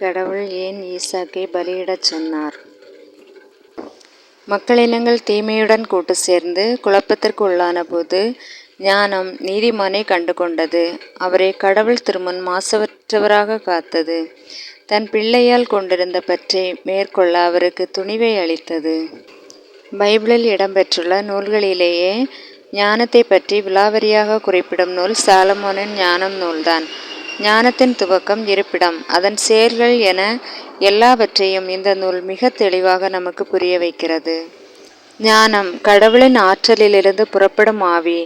கடவுள் ஏன் ஈசாக்கை பலியிடச் சொன்னார்? மக்களினங்கள் தீமையுடன் கூட்டு சேர்ந்து குழப்பத்திற்கு உள்ளான போது ஞானம் நீதிமானை கண்டு கொண்டது அவரை கடவுள் திருமுன் மாசற்றவராக காத்தது. தன் பிள்ளையால் கொண்டிருந்த பற்றை மேற்கொள்ள அவருக்கு துணிவை அளித்தது. பைபிளில் இடம்பெற்றுள்ள நூல்களிலேயே ஞானத்தை பற்றி விலாவரியாக குறிப்பிடும் நூல் சாலமோனின் ஞானம் நூல்தான். ஞானத்தின் துவக்கம் இருப்பிடம். அதன் செயல்கள் என எல்லாவற்றையும் இந்த நூல் மிக தெளிவாக நமக்கு புரிய வைக்கிறது. ஞானம் கடவுளின் ஆற்றலிலிருந்து புறப்படும் ஆவி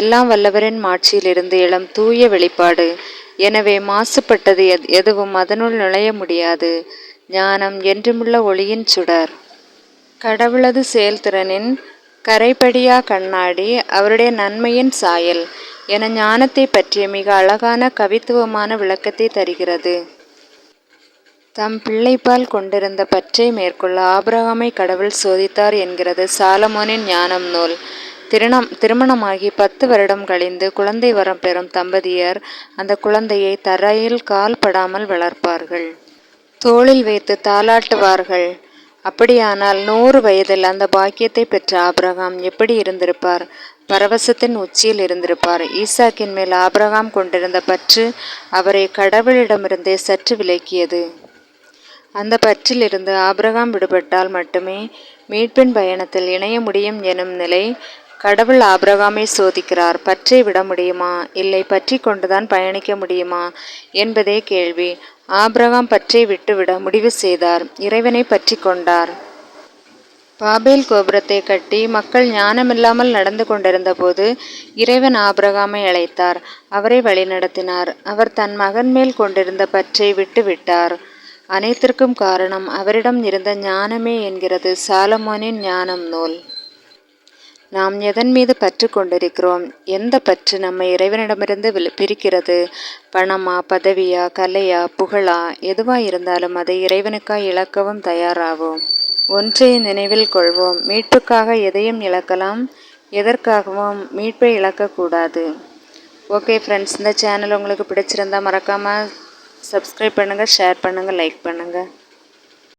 எல்லாம் வல்லவரின் மாட்சியிலிருந்து இளம் தூய வெளிப்பாடு. எனவே மாசுபட்டது எதுவும் அதனுள் நுழைய முடியாது. ஞானம் என்றுமுள்ள ஒளியின் சுடர். கடவுளது செயல்திறனின் கரைபடியா கண்ணாடி அவருடைய நன்மையின் சாயல் என ஞானத்தை பற்றிய மிக அழகான கவித்துவமான விளக்கத்தை தருகிறது. தம் பிள்ளைப்பால் கொண்டிருந்த பற்றை மேற்கொள்ள ஆபிரகாமை கடவுள் சோதித்தார் என்கிறது சாலமோனின் ஞானம் நூல். திருணம் திருமணமாகி பத்து வருடம் கழிந்து குழந்தை வரம் பெறும் தம்பதியர் அந்த குழந்தையை தரையில் கால் படாமல் வளர்ப்பார்கள். தோளில் வைத்து தாளாட்டுவார்கள். அப்படியானால் நூறு வயதில் அந்த பாக்கியத்தை பெற்ற ஆபிரகாம் எப்படி இருந்திருப்பார்? பரவசத்தின் உச்சியில் இருந்திருப்பார். ஈசாக்கின் மேல் ஆபிரகாம் கொண்டிருந்த பற்று அவரை கடவுளிடமிருந்தே சற்று விலக்கியது. அந்த பற்றிலிருந்து ஆபிரகாம் விடுபட்டால் மட்டுமே மீட்பின் பயணத்தில் இணைய முடியும் எனும் நிலை கடவுள் ஆபிரகாமை சோதிக்கிறார். பற்றி விட முடியுமா? இல்லை பற்றி கொண்டுதான் பயணிக்க முடியுமா? என்பதே கேள்வி. ஆபிரகாம் பற்றி விட்டுவிட முடிவு செய்தார். இறைவனை பற்றி கொண்டார். பாபேல் கோபுரத்தை கட்டி மக்கள் ஞானமில்லாமல் நடந்து கொண்டிருந்த போது இறைவன் ஆபிரகாமை அழைத்தார். அவரை வழிநடத்தினார். அவர் தன் மகன் மேல் கொண்டிருந்த பற்றை விட்டுவிட்டார். அனைத்திற்கும் காரணம் அவரிடம் இருந்த ஞானமே என்கிறது. சாலமோனின் ஞானம் நூல். நாம் எதன் மீது பற்று கொண்டிருக்கிறோம்? எந்த பற்று நம்மை இறைவனிடமிருந்து பிரிக்கிறது? பணமா பதவியா கலையா புகழா? எதுவாக இருந்தாலும் அதை இறைவனுக்காய் இழக்கவும் தயாராகும் ஒன்றை நினைவில் கொள்வோம். மீட்புக்காக எதையும் இழக்கலாம். எதற்காகவும் மீட்பை இழக்கக்கூடாது ஓகே ஃப்ரெண்ட்ஸ் இந்த சேனல் உங்களுக்கு பிடிச்சிருந்தா மறக்காமல் சப்ஸ்கிரைப் பண்ணுங்கள் ஷேர் பண்ணுங்கள் லைக் பண்ணுங்கள்